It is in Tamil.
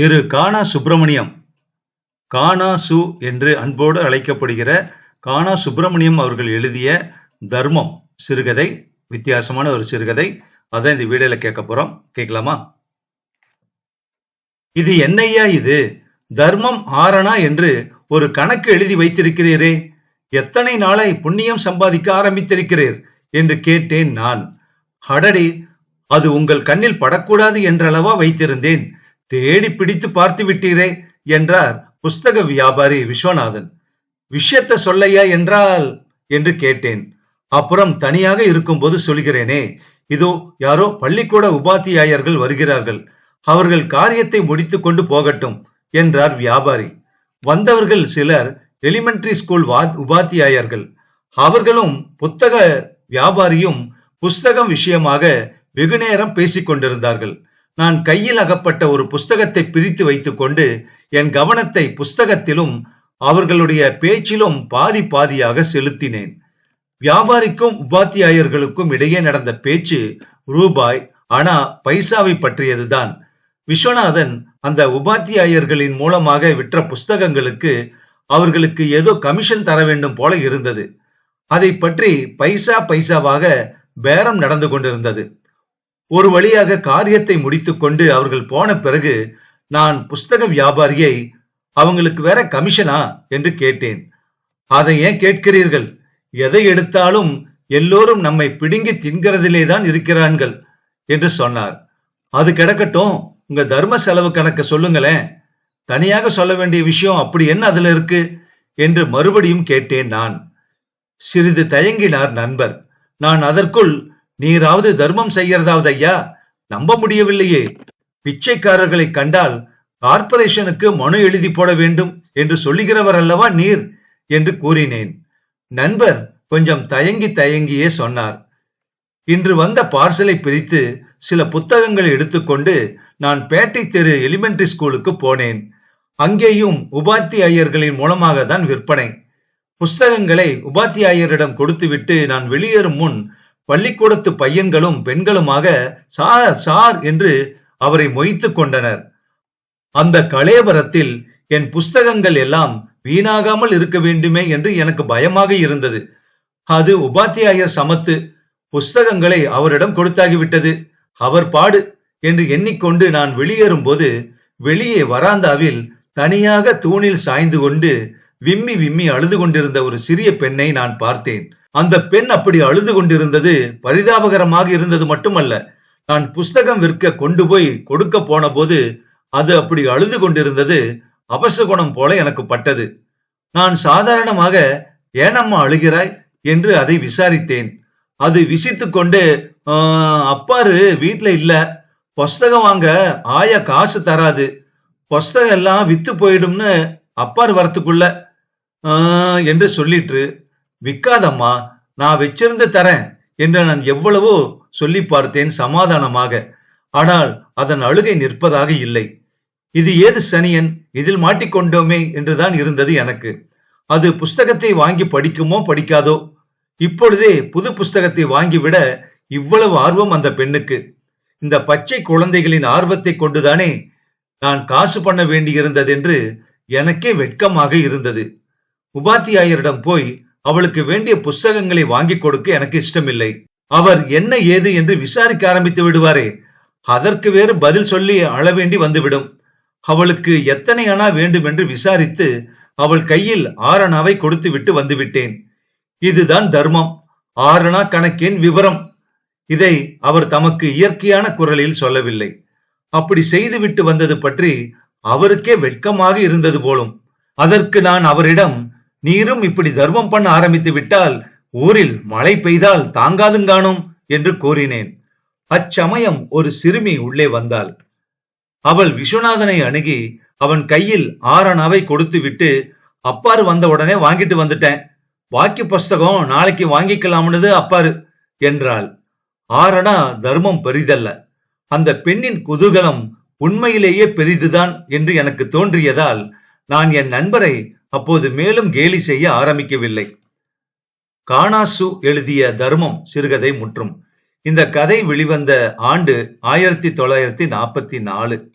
திரு கானா சுப்பிரமணியம். கானா சு என்று அன்போடு அழைக்கப்படுகிற கானா சுப்பிரமணியம் அவர்கள் எழுதிய தர்மம் சிறுகதை வித்தியாசமான ஒரு சிறுகதை. அதான் இந்த வீடியோல கேட்க போறோம். கேட்கலாமா? இது என்னையா இது? தர்மம் ஆரணா என்று ஒரு கணக்கு எழுதி வைத்திருக்கிறீரே. எத்தனை நாளை புண்ணியம் சம்பாதிக்க ஆரம்பித்திருக்கிறீர் என்று கேட்டேன் நான். ஹடடி அது உங்கள் கண்ணில் படக்கூடாது என்றளவா வைத்திருந்தேன். தேடி பிடித்து பார்த்து விட்டீரே என்றார் புஸ்தக வியாபாரி விஸ்வநாதன். விஷயத்த சொல்லையா என்றால் என்று கேட்டேன். அப்புறம் தனியாக இருக்கும்போது சொல்கிறேனே இதோ யாரோ பள்ளிக்கூட உபாத்தியாயர்கள் வருகிறார்கள். அவர்கள் காரியத்தை முடித்துக் கொண்டு போகட்டும் என்றார் வியாபாரி. வந்தவர்கள் சிலர் எலிமெண்டரி ஸ்கூல் வா- உபாத்தியாயர்கள். அவர்களும் புத்தக வியாபாரியும் புஸ்தகம் விஷயமாக வெகுநேரம் பேசிக் கொண்டிருந்தார்கள் நான் கையில் அகப்பட்ட ஒரு புஸ்தகத்தை பிரித்து வைத்துக்கொண்டு என் கவனத்தை புஸ்தகத்திலும் அவர்களுடைய பேச்சிலும் பாதி பாதியாக செலுத்தினேன். வியாபாரிக்கும் உபாத்தியாயர்களுக்கும் இடையே நடந்த பேச்சு ரூபாய் ஆனா பைசாவை பற்றியதுதான். விஸ்வநாதன் அந்த உபாத்தியாயர்களின் மூலமாக விற்ற புஸ்தகங்களுக்கு அவர்களுக்கு ஏதோ கமிஷன் தர வேண்டும் போல இருந்தது. அதை பற்றி பைசா பைசாவாக பேரம் நடந்து கொண்டிருந்தது. ஒரு வழியாக காரியத்தை முடித்துக்கொண்டு அவர்கள் போன பிறகு நான் புஸ்தக வியாபாரியை அவங்களுக்கு வேற கமிஷனா என்று கேட்டேன். அதை ஏன் கேட்கிறீர்கள்? எதை எடுத்தாலும் எல்லோரும் நம்மை பிடுங்கி தின்கிறதிலே தான் இருக்கிறார்கள் என்று சொன்னார். அது கிடக்கட்டும் உங்க தர்ம செலவு கணக்க சொல்லுங்களேன். தனியாக சொல்ல வேண்டிய விஷயம் அப்படி என்ன அதுல இருக்கு? என்று மறுபடியும் கேட்டேன் நான். சிறிது தயங்கினார் நண்பர். நான் அதற்குள் நீராவது தர்மம் செய்யறதாவது ஐயா? நம்ப முடியவில்லையே. பிச்சைக்காரர்களை கண்டால் கார்ப்பரேஷனுக்கு மனு எழுதி போட வேண்டும் என்று சொல்லுகிறவர் அல்லவா நீர்? என்று கூறினேன். நண்பர் கொஞ்சம் தயங்கி தயங்கியே சொன்னார். இன்று வந்த பார்சலை பிரித்து சில புத்தகங்களை எடுத்துக்கொண்டு நான் பேட்டை தெரு எலிமெண்டரி ஸ்கூலுக்கு போனேன். அங்கேயும் உபாத்தியாயர்களின் மூலமாக தான் விற்பனை. புஸ்தகங்களை உபாத்தியாயரிடம் கொடுத்துவிட்டு நான் வெளியேறும் முன் பள்ளிக்கூடத்து பையன்களும் பெண்களுமாக சார் சார் என்று அவரை மொய்த்துக் கொண்டனர். அந்த கலேபரத்தில் என் புஸ்தகங்கள் எல்லாம் வீணாகாமல் இருக்க வேண்டுமே என்று எனக்கு பயமாக இருந்தது. அது உபாத்தியாயர் சமத்து புஸ்தகங்களை அவரிடம் கொடுத்தாகிவிட்டது. அவர் பாடு என்று எண்ணிக்கொண்டு நான் வெளியேறும்போது வெளியே வராந்தாவில் தனியாக தூணில் சாய்ந்து கொண்டு விம்மி விம்மி அழுது கொண்டிருந்த ஒரு சிறிய பெண்ணை நான் பார்த்தேன். அந்த பெண் அப்படி அழுது கொண்டிருந்தது பரிதாபகரமாக இருந்தது மட்டுமல்ல. நான் புஸ்தகம் விற்க கொண்டு போய் கொடுக்க போன போது அது அப்படி அழுது கொண்டிருந்தது அவசகுணம் போல எனக்கு பட்டது. நான் சாதாரணமாக ஏனம்மா அழுகிறாய்? என்று அதை விசாரித்தேன். அது விசித்து கொண்டு அப்பாரு வீட்ல இல்ல. புஸ்தகம் வாங்க ஆய காசு தராது. புஸ்தகம் எல்லாம் வித்து போயிடும்னு அப்பார் வரத்துக்குள்ள என்று சொல்லிட்டு விக்காதம்மா நான் வச்சிருந்து தரேன் என்று நான் எவ்வளவோ சொல்லி பார்த்தேன் சமாதானமாக. ஆனால் அதன் அழுகை நிற்பதாக இல்லை. இது ஏது சனியன்? இதில் மாட்டிக்கொண்டோமே என்றுதான் இருந்தது எனக்கு. அது புஸ்தகத்தை வாங்கி படிக்குமோ படிக்காதோ? இப்பொழுதே புது புஸ்தகத்தை வாங்கிவிட இவ்வளவு ஆர்வம் அந்த பெண்ணுக்கு. இந்த பச்சை குழந்தைகளின் ஆர்வத்தை கொண்டுதானே நான் காசு பண்ண வேண்டியிருந்தது என்று எனக்கே வெட்கமாக இருந்தது. உபாத்தியாயரிடம் போய் அவளுக்கு வேண்டிய புஸ்தகங்களை வாங்கி கொடுக்க எனக்கு இஷ்டமில்லை. அவர் என்ன ஏது என்று விசாரிக்க ஆரம்பித்து விடுவாரே. அதற்கு வேறு பதில் சொல்லி அளவேண்டி வந்துவிடும். அவளுக்கு எத்தனை அணா வேண்டும் என்று விசாரித்து அவள் கையில் ஆரணாவை கொடுத்து விட்டு வந்துவிட்டேன். இதுதான் தர்மம். ஆரணா கணக்கின் விவரம். இதை அவர் தமக்கு இயற்கையான குரலில் சொல்லவில்லை. அப்படி செய்துவிட்டு வந்தது பற்றி அவருக்கே வெட்கமாக இருந்தது போலும். அதற்கு நான் அவரிடம் நீரும் இப்படி தர்மம் பண்ண ஆரம்பித்து விட்டால் ஊரில் மழை பெய்தால் தாங்காதுங்கானும் என்று கூறினேன். அச்சமயம் ஒரு சிறுமி உள்ளே வந்தாள். அவள் விஸ்வநாதனை அணுகி அவன் கையில் ஆரணாவை கொடுத்து விட்டு அப்பாரு வந்த உடனே வாங்கிட்டு வந்துட்டேன். வாக்கி புஸ்தகம் நாளைக்கு வாங்கிக்கலாம்னது அப்பாரு என்றாள். ஆரணா தர்மம் பெரிதல்ல. அந்த பெண்ணின் குதூகலம் உண்மையிலேயே பெரிதுதான் என்று எனக்கு தோன்றியதால் நான் என் நண்பரை அப்போது மேலும் கேலி செய்ய ஆரம்பிக்கவில்லை. காணாசு எழுதிய தர்மம் சிறுகதை முற்றும். இந்த கதை வெளிவந்த ஆண்டு ஆயிரத்தி தொள்ளாயிரத்தி நாற்பத்தி நாலு.